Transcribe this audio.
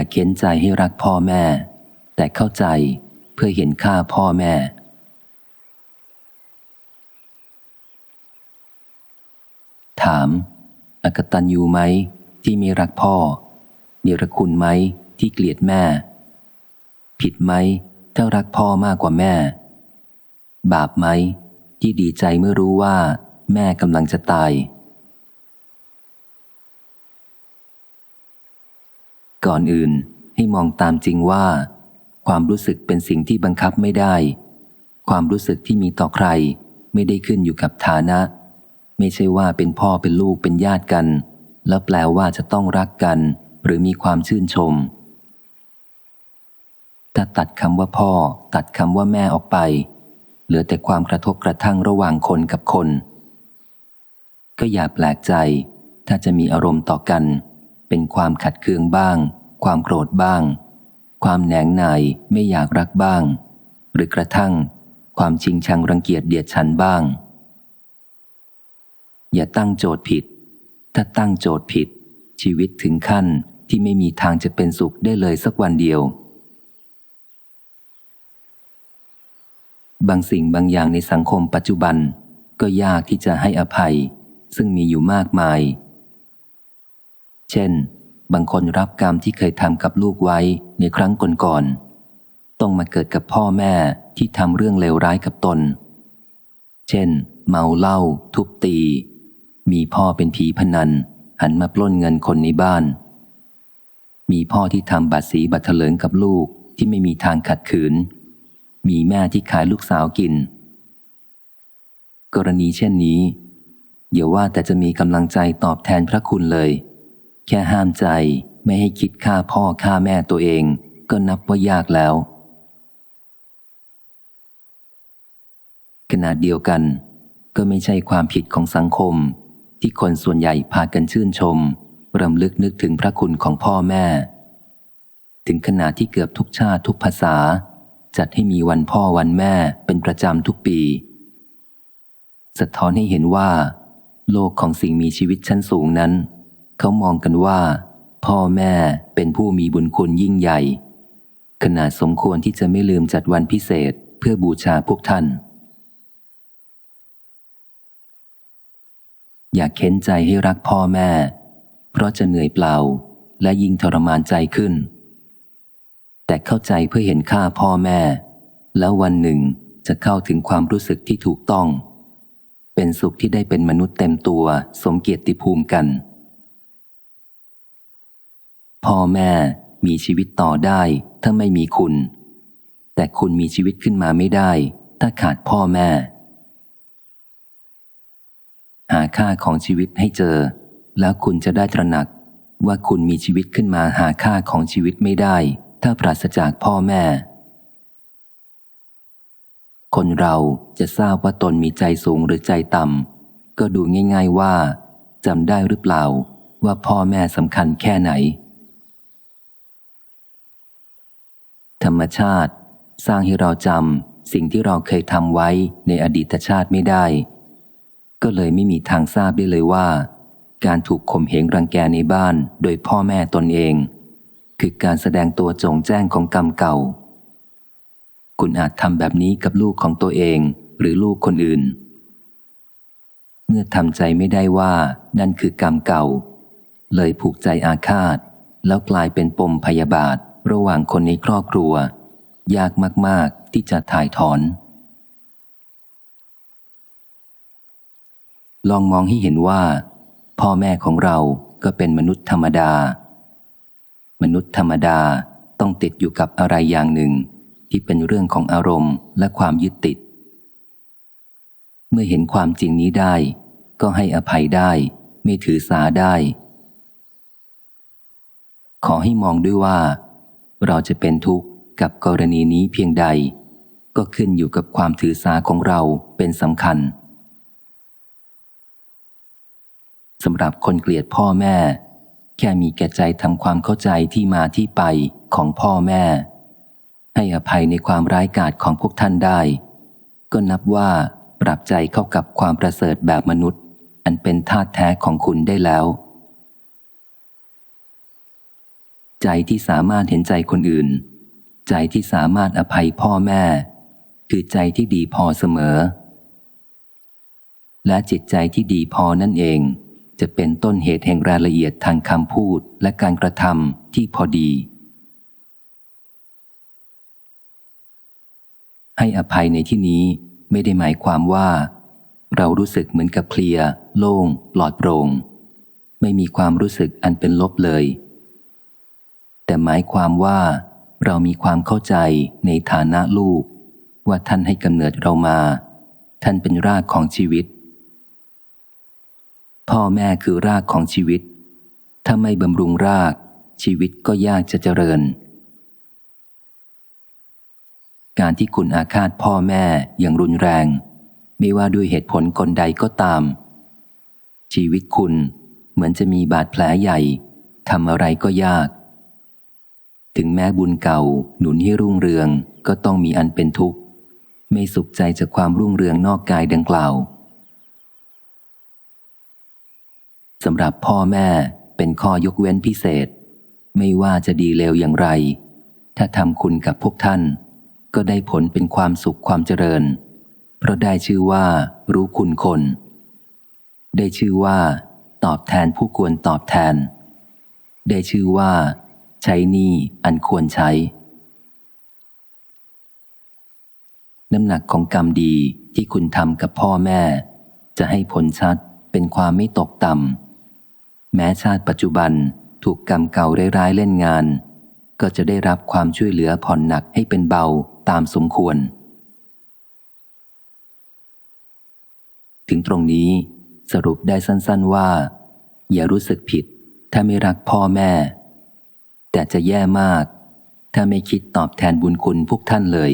อย่าเค้นใจให้รักพ่อแม่ แต่เข้าใจเพื่อเห็นค่าพ่อแม่ ถาม อกตันยูไหมที่มีรักพ่อเนรคุณไหมที่เกลียดแม่ ผิดไหมถ้ารักพ่อมากกว่าแม่ บาปไหมที่ดีใจเมื่อรู้ว่า แม่กำลังจะตาย ก่อนอื่นให้มองตามจริงว่า ความรู้สึกเป็นสิ่งที่บังคับไม่ได้ ความรู้สึกที่มีต่อใคร ไม่ได้ขึ้นอยู่กับฐานะ ไม่ใช่ว่าเป็นพ่อเป็นลูกเป็นญาติกัน แล้วแปลว่าจะต้องรักกัน หรือมีความชื่นชมถ้าตัดคำว่าพ่อ ตัดคำว่าแม่ออกไป เหลือแต่ความกระทบกระทั่งระหว่างคนกับคน ก็อย่าแปลกใจ ถ้าจะมีอารมณ์ต่อกัน เป็นความขัดเคืองบ้าง ความโกรธบ้าง ความแหนงหนายไม่อยากรักบ้าง หรือกระทั่ง ความชิงชังรังเกียจเดียดฉันบ้าง อย่าตั้งโจทย์ผิด ถ้าตั้งโจทย์ผิด ชีวิตถึงขั้นที่ไม่มีทางจะเป็นสุขได้เลยสักวันเดียว บางสิ่งบางอย่างในสังคมปัจจุบันก็ยากที่จะให้อภัย ซึ่งมีอยู่มากมาย เช่น บางคนรับกรรมที่เคยทำกับลูกไว้ในครั้งก่อนๆต้องมาเกิดกับพ่อแม่ที่ทำเรื่องเลวร้ายกับตน เช่น เมาเหล้าทุบตี มีพ่อเป็นผีพนัน หันมาปล้นเงินคนในบ้าน มีพ่อที่ทำบัตรสีบัตรเถลิงกับลูกที่ไม่มีทางขัดขืน มีแม่ที่ขายลูกสาวกิน กรณีเช่นนี้อย่าว่าแต่จะมีกำลังใจตอบแทนพระคุณเลย แค่ห้ามใจไม่ให้คิดฆ่าพ่อฆ่าแม่ตัวเองก็นับว่ายากแล้ว ขณะเดียวกัน ก็ไม่ใช่ความผิดของสังคม ที่คนส่วนใหญ่พากันชื่นชมรำลึกนึกถึงพระคุณของพ่อแม่ ถึงขนาดที่เกือบทุกชาติทุกภาษา จัดให้มีวันพ่อวันแม่เป็นประจำทุกปี สะท้อนให้เห็นว่า โลกของสิ่งมีชีวิตชั้นสูงนั้น เขามองกันว่า พ่อแม่เป็นผู้มีบุญคุณยิ่งใหญ่ ขนาดสมควรที่จะไม่ลืมจัดวันพิเศษเพื่อบูชาพวกท่าน อย่าเค้นใจให้รักพ่อแม่ เพราะจะเหนื่อยเปล่าและยิ่งทรมานใจขึ้น แต่เข้าใจเพื่อเห็นค่าพ่อแม่ แล้ววันหนึ่งจะเข้าถึงความรู้สึกที่ถูกต้อง เป็นสุขที่ได้เป็นมนุษย์เต็มตัวสมเกียรติภูมิกัน พ่อแม่มีชีวิตต่อได้ถ้าไม่มีคุณ แต่คุณมีชีวิตขึ้นมาไม่ได้ ถ้าขาดพ่อแม่ หาค่าของชีวิตให้เจอ แล้วคุณจะได้ตระหนักว่าคุณมีชีวิตขึ้นมาหาค่าของชีวิตไม่ได้ ถ้าปราศจากพ่อแม่ คนเราจะทราบว่าตนมีใจสูงหรือใจต่ำก็ดูง่าย ๆว่าจำได้หรือเปล่าว่าพ่อแม่สำคัญแค่ไหน ธรรมชาติ สร้างให้เราจำสิ่งที่เราเคยทำไว้ในอดีตชาติไม่ได้ ก็เลยไม่มีทางทราบได้เลยว่า การถูกข่มเหงรังแกในบ้านโดยพ่อแม่ตนเอง คือการแสดงตัวจงแจ้งของกรรมเก่า คุณอาจทำแบบนี้กับลูกของตัวเองหรือลูกคนอื่น เมื่อทำใจไม่ได้ว่านั่นคือกรรมเก่า เลยผูกใจอาฆาต แล้วกลายเป็นปมพยาบาท ระหว่างคนในครอบครัว ยากมาก ๆ ที่จะถ่ายถอน ลองมองให้เห็นว่า พ่อแม่ของเราก็เป็นมนุษย์ธรรมดา มนุษย์ธรรมดาต้องติดอยู่กับอะไรอย่างหนึ่ง ที่เป็นเรื่องของอารมณ์และความยึดติด เมื่อเห็นความจริงนี้ได้ ก็ให้อภัยได้ ไม่ถือสาได้ ขอให้มองด้วยว่า เราจะเป็นทุกข์กับกรณีนี้เพียงใด ก็ขึ้นอยู่กับความถือสาของเราเป็นสำคัญสำหรับคนเกลียดพ่อแม่ แค่มีแก่ใจทำความเข้าใจที่มาที่ไปของพ่อแม่ ให้อภัยในความร้ายกาจของพวกท่านได้ ก็นับว่าปรับใจเข้ากับความประเสริฐแบบมนุษย์ อันเป็นธาตุแท้ของคุณได้แล้ว ใจที่สามารถเห็นใจคนอื่น ใจที่สามารถอภัยพ่อแม่ คือใจที่ดีพอเสมอ และจิตใจที่ดีพอนั่นเอง จะเป็นต้นเหตุแห่งรายละเอียดทางคำพูดและการกระทำที่พอดี ให้อภัยในที่นี้ไม่ได้หมายความว่า เรารู้สึกเหมือนกับเคลีย โล่ง ปลอดโปร่ง ไม่มีความรู้สึกอันเป็นลบเลย แต่หมายความว่าเรามีความเข้าใจในฐานะลูก ว่าท่านให้กำเนิดเรามา ท่านเป็นรากของชีวิต พ่อแม่คือรากของชีวิต ถ้าไม่บำรุงราก ชีวิตก็ยากจะเจริญ การที่คุณอาฆาตพ่อแม่อย่างรุนแรง ไม่ว่าด้วยเหตุผลคนใดก็ตาม ชีวิตคุณเหมือนจะมีบาดแผลใหญ่ทำอะไรก็ยาก ถึงแม้บุญเก่า หนุนให้รุ่งเรืองก็ต้องมีอันเป็นทุกข์ ไม่สุขใจจากความรุ่งเรืองนอกกายดังกล่าวสำหรับพ่อแม่เป็นข้อยกเว้นพิเศษ ไม่ว่าจะดีเลวอย่างไร ถ้าทำคุณกับพวกท่าน ก็ได้ผลเป็นความสุขความเจริญ เพราะได้ชื่อว่า รู้คุณคน ได้ชื่อว่า ตอบแทนผู้ควรตอบแทน ได้ชื่อว่า ใช้หนี้อันควรใช้ น้ำหนักของกรรมดีที่คุณทำกับพ่อแม่ จะให้ผลชัดเป็นความไม่ตกต่ำแม้ชาติปัจจุบันถูกกรรมเก่าร้ายๆเล่นงาน ก็จะได้รับความช่วยเหลือผ่อนหนักให้เป็นเบาตามสมควร ถึงตรงนี้สรุปได้สั้นๆว่า อย่ารู้สึกผิด ถ้าไม่รักพ่อแม่ แต่จะแย่มาก ถ้าไม่คิดตอบแทนบุญคุณพวกท่านเลย